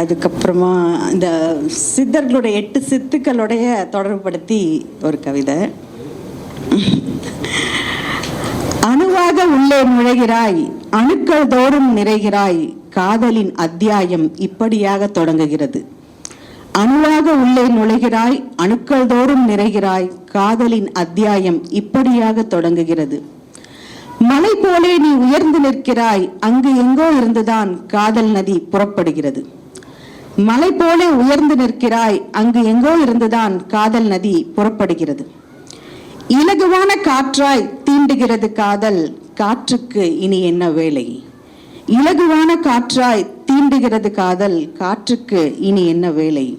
அதுக்கப்புறமா இந்த சித்தர்களுடைய எட்டு சித்துக்களுடைய தொடர்புபடுத்தி ஒரு கவிதை. அணுவாக உள்ளே நுழைகிறாய் அணுக்கள் தோறும் நிறைகிறாய் காதலின் அத்தியாயம் இப்படியாக தொடங்குகிறது. அணுவாக உள்ளே நுழைகிறாய் அணுக்கள் தோறும் நிறைகிறாய் காதலின் அத்தியாயம் இப்படியாக தொடங்குகிறது. மலை போலே நீ உயர்ந்து நிற்கிறாய் அங்கு எங்கோ இருந்துதான் காதல் நதி புறப்படுகிறது. மலை போலே உயர்ந்து நிற்கிறாய். அங்கு எங்கோ இருந்துதான் காதல் நதி புறப்படுகிறது. இலகுவான காற்றாய் தீண்டுகிறது காதல். காற்றுக்கு இனி என்ன வேலை? இலகுவான காற்றாய் தீண்டுகிறது காதல். காற்றுக்கு இனி என்ன வேலை?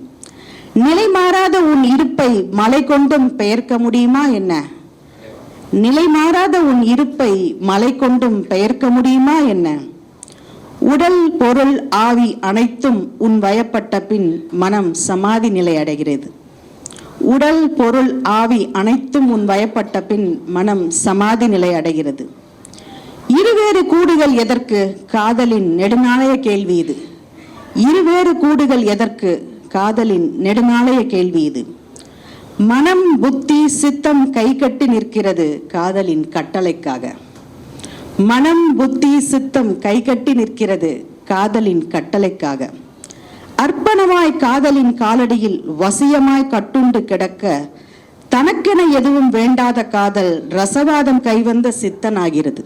நிலை மாறாத உன் இருப்பை மலை கொண்டும் பெயர்க்க முடியுமா என்ன? நிலை மாறாத உன் இருப்பை மலை கொண்டும் பெயர்க்க முடியுமா என்ன? உடல் பொருள் ஆவி அனைத்தும் உன் வயப்பட்ட பின் மனம் சமாதி நிலை அடைகிறது. உடல் பொருள் ஆவி அனைத்தும் உன் வயப்பட்ட பின் மனம் சமாதி நிலை அடைகிறது. இருவேறு கூடுகள் எதற்கு? காதலின் நெடுநாளைய கேள்வி இது. இருவேறு கூடுகள் எதற்கு? காதலின் நெடுநாளைய கேள்வி இது. மனம் புத்தி சித்தம் கை கட்டி நிற்கிறது காதலின் கட்டளைக்காக. மனம் புத்தி சித்தம் கைகட்டி நிற்கிறது காதலின் கட்டளைக்காக. அர்ப்பணமாய் காதலின் காலடியில் வசியமாய் கட்டுண்டு கிடக்க தனக்கென எதுவும் வேண்டாத காதல் ரசவாதம் கைவந்த சித்தனாகிறது.